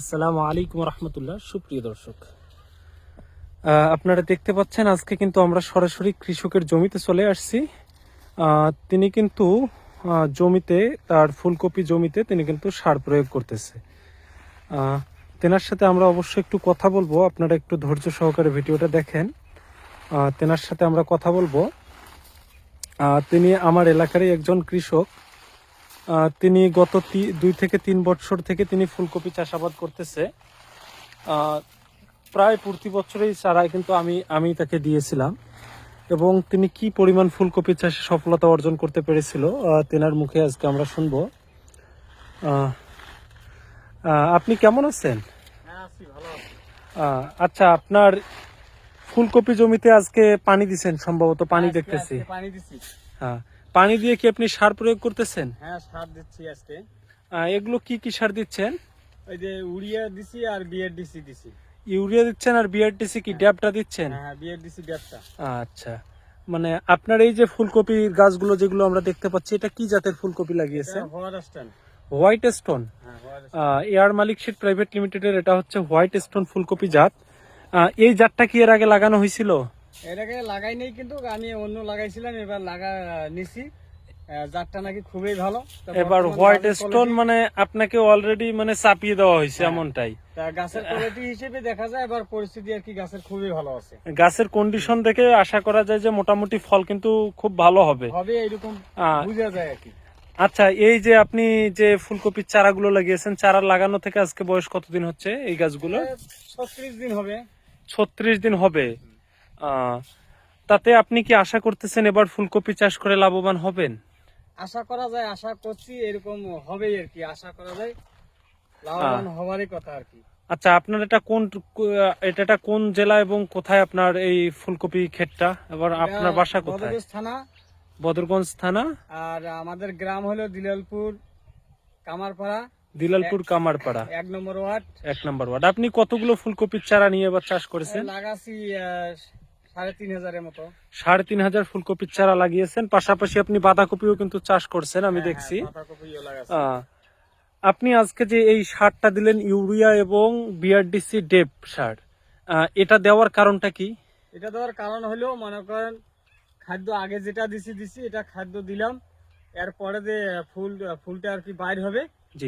আসসালামু আলাইকুম রহমতুল্লাহ। সুপ্রিয় দর্শক আপনারা দেখতে পাচ্ছেন আজকে কিন্তু আমরা সরাসরি কৃষকের জমিতে চলে আসছি। তিনি কিন্তু জমিতে, তার ফুলকপি জমিতে তিনি কিন্তু সার প্রয়োগ করতেছে। তেনার সাথে আমরা অবশ্যই একটু কথা বলব। আপনারা একটু ধৈর্য সহকারে ভিডিওটা দেখেন। তেনার সাথে আমরা কথা বলব। তিনি আমার এলাকারই একজন কৃষক। তিনি গত দুই থেকে তিন বছর থেকে তিনি ফুলকপি চাষাবাদ করতেছে। প্রায় প্রতি বছরেই চারা কিন্তু আমি আমি তাকে দিয়েছিলাম। এবং তিনি কি পরিমাণ ফুলকপি চাষে সফলতা অর্জন করতে পেরেছিল তেনার মুখে আজকে আমরা শুনব। আপনি কেমন আছেন? আচ্ছা আপনার ফুলকপি জমিতে আজকে পানি দিছেন সম্ভবত পানি দেখতেছি। পানি হ্যাঁ পানি দিয়ে কি আপনি সার প্রয়োগ করতেছেন? হ্যাঁ সার দিচ্ছি আজকে। এগুলো কি কি সার দিচ্ছেন? ওই যে উড়িয়া দিছি আর বিয়ের ডিসি দিছি। ইউরিয়া দিচ্ছেন আর বিআরটিসি কি ড্যাপটা দিচ্ছেন? হ্যাঁ হ্যাঁ ড্যাপটা। আচ্ছা। মানে আপনার এই যে ফুলকপির গাছগুলো যেগুলো আমরা দেখতে পাচ্ছি এটা কি জাতের ফুলকপি স্ট্যান্ড হোয়াইট স্টোন। হ্যাঁ এয়ার মালিক শিট প্রাইভেট লিমিটেডের এটা হচ্ছে হোয়াইট স্টোন ফুলকপি জাত। এই জাতটা কি এর আগে লাগানো হয়েছিল? এটাকে লাগাই নেই কিন্তু আমি অন্য লাগাইছিলাম এবার লাগা নিছি। জাতটা নাকি খুবই ভালো। এবার হোয়াইট স্টোন মানে আপনাকে অলরেডি মানে চাপিয়ে দেওয়া হয়েছে হ্যাঁ। এমনটাই। গাছের কোয়ালিটি হিসেবে দেখা যায় এবার পরিস্থিতি আর কি গাছের খুবই ভালো আছে। গাছের কন্ডিশন দেখে আশা করা যায় যে মোটামুটি ফল কিন্তু খুব ভালো হবে। হবে এইরকম আহ, বোঝা যায় আর কি। আচ্ছা এই যে আপনি যে ফুলকপির চারাগুলো লাগিয়েছেন চারা লাগানো থেকে আজকে বয়স কতদিন হচ্ছে এই গাছগুলো ছত্রিশ দিন হবে। ছত্রিশ দিন হবে। তাতে আপনি কি আশা করতেছেন এবার ফুলকপি চাষ করে লাভবান হবেন? আশা করা যায় আশা করছি এরকম হবেই আর কি আশা করা যায় লাভবান হওয়ারই কথা আর কি। আচ্ছা আপনার এটা কোন এটা কোন জেলা এবং কোথায় আপনার এই ফুলকপি ক্ষেতটা? এবার আপনার বাসা কোথায়? বদরগঞ্জ থানা। বদরগঞ্জ থানা? আর আমাদের গ্রাম হলো দিলালপুর কামারপাড়া। দিলালপুর কামারপাড়া। এক নম্বর ওয়ার্ড। এক নম্বর ওয়ার্ড। আপনি কতগুলো ফুলকপির চারা নিয়ে এবার চাষ করেছেন? লাগাছি সাড়ে তিন হাজার ফুলকপির চারা লাগিয়েছেন। পাশাপাশি আপনি বাঁধাকপিও কিন্তু চাষ করছেন আমি হ্যাঁ, দেখছি। হ্যাঁ, আপনি আজকে যে এই সারটা দিলেন ইউরিয়া এবং বিআরডিসি ডেপ সার এটা দেওয়ার কারণটা কি? এটা দেওয়ার কারণ হলো মনে করেন খাদ্য আগে যেটা দিছি দিছি এটা খাদ্য দিলাম। এরপরে যে ফুল ফুলটা আর কি বাইর হবে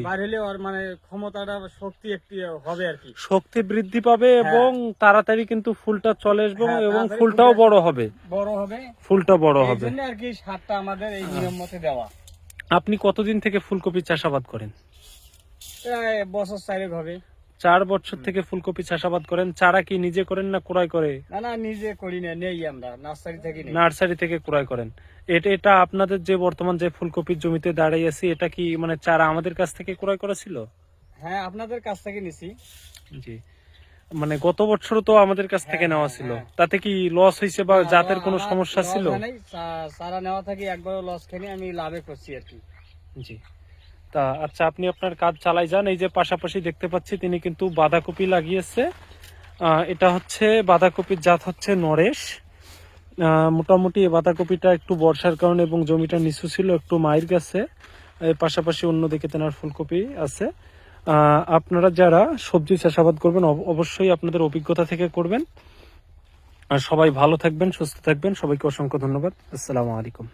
বাইর হলে ওর মানে ক্ষমতাটা শক্তি একটি হবে আর কি। শক্তি বৃদ্ধি পাবে এবং তাড়াতাড়ি কিন্তু ফুলটা চলে আসবে হ্যাঁ, এবং ফুলটাও বড় হবে। বড় হবে। ফুলটা বড় হবে। আর কি সারটা আমাদের এই নিয়ম মতে দেওয়া। আপনি কতদিন থেকে ফুলকপি চাষাবাদ করেন? প্রায় বছর চারেক হবে। চার বছর থেকে ফুলকপি চাষাবাদ করেন চারা কি নিজে করেন না ক্রয় করে? না না নিজে করি না নেই আমরা নার্সারি থেকে নার্সারি থেকে ক্রয় করেন। এটা এটা আপনাদের যে বর্তমান যে ফুলকপির জমিতে দাঁড়িয়ে আছি এটা কি মানে চারা আমাদের কাছ থেকে ক্রয় করা ছিল হ্যাঁ আপনাদের কাছ থেকে নিছি। জি। মানে গত বছর তো আমাদের কাছ থেকে হ্যাঁ, নেওয়া ছিল। হ্যাঁ। তাতে কি লস হয়েছে বা জাতের কোনো সমস্যা ছিল? চারা নেওয়া থেকে একবার লস খেয়ে আমি লাভে করছি আর কি। জি। তা আচ্ছা আপনি আপনার কাজ চালাই যান। এই যে পাশাপাশি দেখতে পাচ্ছি তিনি কিন্তু বাঁধাকপি লাগিয়েছে। এটা হচ্ছে বাঁধাকপির জাত হচ্ছে নরেশ। মোটামুটি বাঁধাকপিটা একটু বর্ষার কারণে এবং জমিটা নিচু ছিল, একটু মায়ের গেছে এর পাশাপাশি অন্যদিকে তেনার ফুলকপি আছে। আপনারা যারা সবজি চাষাবাদ করবেন, অব- অবশ্যই আপনাদের অভিজ্ঞতা থেকে করবেন। আর সবাই ভালো থাকবেন, সুস্থ থাকবেন। সবাইকে অসংখ্য ধন্যবাদ। আসসালামু আলাইকুম।